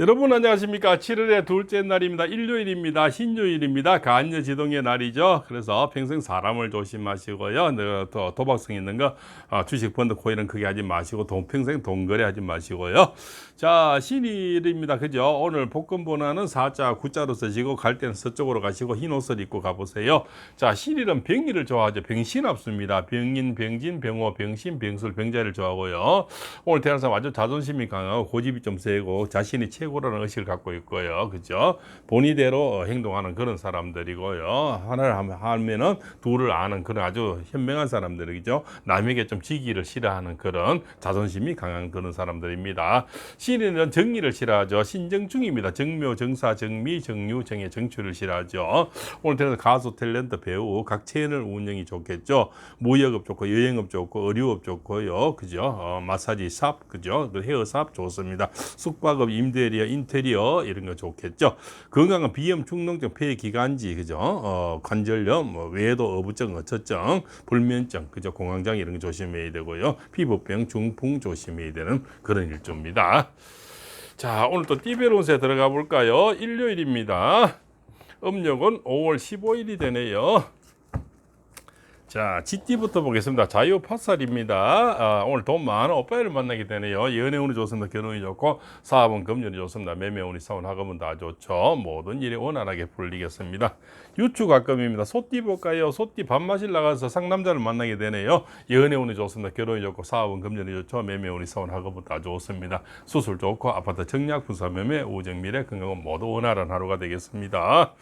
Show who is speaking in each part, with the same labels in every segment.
Speaker 1: 여러분 안녕하십니까? 7월의 둘째 날입니다. 일요일입니다. 신요일입니다. 간여 지동의 날이죠. 그래서 평생 사람을 조심하시고요. 네, 또 도박성 있는 거 어, 주식 펀드 코인은 크게 하지 마시고 돈 평생 돈 거래 하지 마시고요. 자 신일입니다. 그죠? 오늘 복권 번호는 4자 9자로 쓰시고 갈 때는 서쪽으로 가시고 흰 옷을 입고 가보세요. 자 신일은 병리를 좋아하죠. 병신 없습니다. 병인 병진 병호 병신 병술 병자를 좋아하고요. 오늘 태어난 사람 아주 자존심이 강하고 고집이 좀 세고 자신이 최고 라는 의식을 갖고 있고요. 그죠? 본의대로 행동하는 그런 사람들이고요. 하나를 하면- 하면은 둘을 아는 그런 아주 현명한 사람들이죠. 남에게 좀 지기를 싫어하는 그런 자존심이 강한 그런 사람들입니다. 신인은 정리를 싫어하죠. 신정중입니다. 정묘, 정사, 정미, 정유, 정의, 정추를 싫어하죠. 오늘 태어난 가수, 탤런트, 배우, 각 채널 운영이 좋겠죠. 무역업 좋고 여행업 좋고 의료업 좋고요. 그죠? 어, 마사지 샵, 그죠? 그 헤어샵 좋습니다. 숙박업, 임대리 어, 인테리어 이런 거 좋겠죠. 건강한 비염, 축농증, 폐 기관지, 그죠? 어, 관절염, 뭐 외도, 어부증, 어처증, 불면증, 그죠? 공황장 이런 거 조심해야 되고요. 피부병, 중풍 조심해야 되는 그런 일조입니다. 자, 오늘 또 띠베론세 들어가 볼까요? 일요일입니다. 음력은 5월 15일이 되네요. 자, GT부터 보겠습니다. 자유 파살입니다. 아, 오늘 돈 많은 오빠를 만나게 되네요. 연애 운이 좋습니다. 결혼이 좋고 사업은 금전이 좋습니다. 매매 운이 사원 학업은 다 좋죠. 모든 일이 원활하게 풀리겠습니다. 유추 가끔입니다. 소띠 볼까요? 소띠 밥맛을 나가서 상남자를 만나게 되네요. 연애 운이 좋습니다. 결혼이 좋고 사업은 금전이 좋죠. 매매 운이 사원 학업은 다 좋습니다. 수술 좋고 아파트 청약 분사 매매 우정 미래 건강은 모두 원활한 하루가 되겠습니다.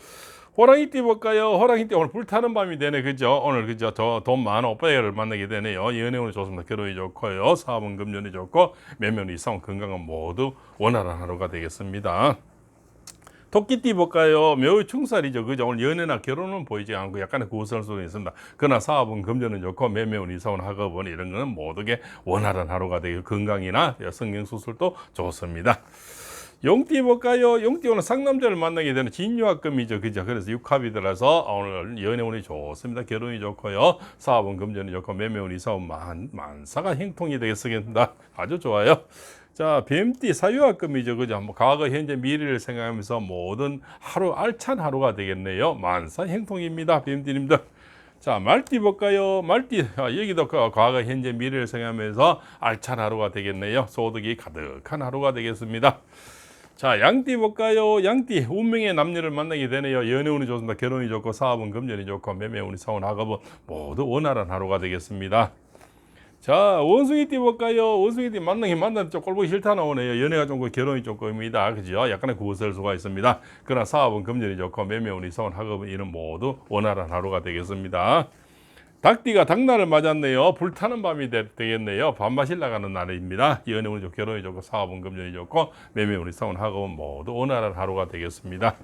Speaker 1: 호랑이 띠 볼까요? 호랑이 띠 오늘 불타는 밤이 되네, 그죠? 오늘 그죠? 저 돈 많은 오빠를 만나게 되네요. 연애운이 좋습니다. 결혼이 좋고요. 사업은 금전이 좋고 매면 이상 건강은 모두 원활한 하루가 되겠습니다. 토끼띠 볼까요? 매우 충살이죠. 그죠? 오늘 연애나 결혼은 보이지 않고 약간의 구설 수도 있습니다. 그러나 사업은 금전은 좋고 매매운 이사원 학업은 이런 거는 모두게 원활한 하루가 되고 건강이나 성경수술도 좋습니다. 용띠 볼까요? 용띠 오늘 상남자를 만나게 되는 진유학금이죠. 그죠? 그래서 육합이 들어서 오늘 연애운이 좋습니다. 결혼이 좋고요. 사업은 금전이 좋고 매매운 이 사업 만, 만사가 행통이 되겠습니다. 아주 좋아요. 자, 뱀띠 사유학금이죠. 그죠? 뭐 과거, 현재, 미래를 생각하면서 모든 하루 알찬 하루가 되겠네요. 만사 행통입니다. 뱀띠님들. 자, 말띠 볼까요? 말띠, 아, 여기도 그 과거, 현재, 미래를 생각하면서 알찬 하루가 되겠네요. 소득이 가득한 하루가 되겠습니다. 자, 양띠 볼까요? 양띠, 운명의 남녀를 만나게 되네요. 연애운이 좋습니다. 결혼이 좋고, 사업은 금전이 좋고, 매매운이 사원 학업은 모두 원활한 하루가 되겠습니다. 자, 원숭이띠 볼까요? 원숭이띠 만나긴 만나면 좀 꼴보기 싫다 나오네요. 연애가 좋고, 결혼이 조금입니다. 그죠? 약간의 구설 수가 있습니다. 그러나 사업은 금전이 좋고, 매매운이 사원 학업은 이는 모두 원활한 하루가 되겠습니다. 닭띠가 닭날을 맞았네요. 불타는 밤이 되, 겠네요 밤맛이 나가는 날입니다. 연애운이 좋고 결혼이 좋고 사업은 금전이 좋고 매매운이 사원 학업은 모두 원활한 하루가 되겠습니다.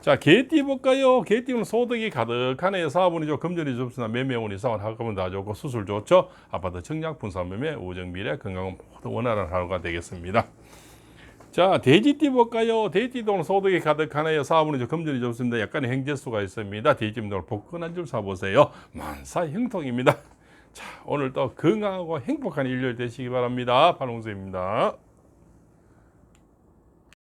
Speaker 1: 자, 개띠 볼까요? 개띠는 소득이 가득하네요. 사업운이 좋고 금전이 좋습니다. 매매운이 사원 학업은 다 좋고 수술 좋죠. 아파트 청약 분사 매매 우정 미래 건강은 모두 원활한 하루가 되겠습니다. 자, 돼지띠 볼까요? 돼지띠도 오늘 소득이 가득하네요. 사업은 이제 금전이 좋습니다. 약간의 행재수가 있습니다. 돼지띠도 복근한 줄 사보세요. 만사 형통입니다. 자, 오늘 또 건강하고 행복한 일요일 되시기 바랍니다. 반홍수입니다.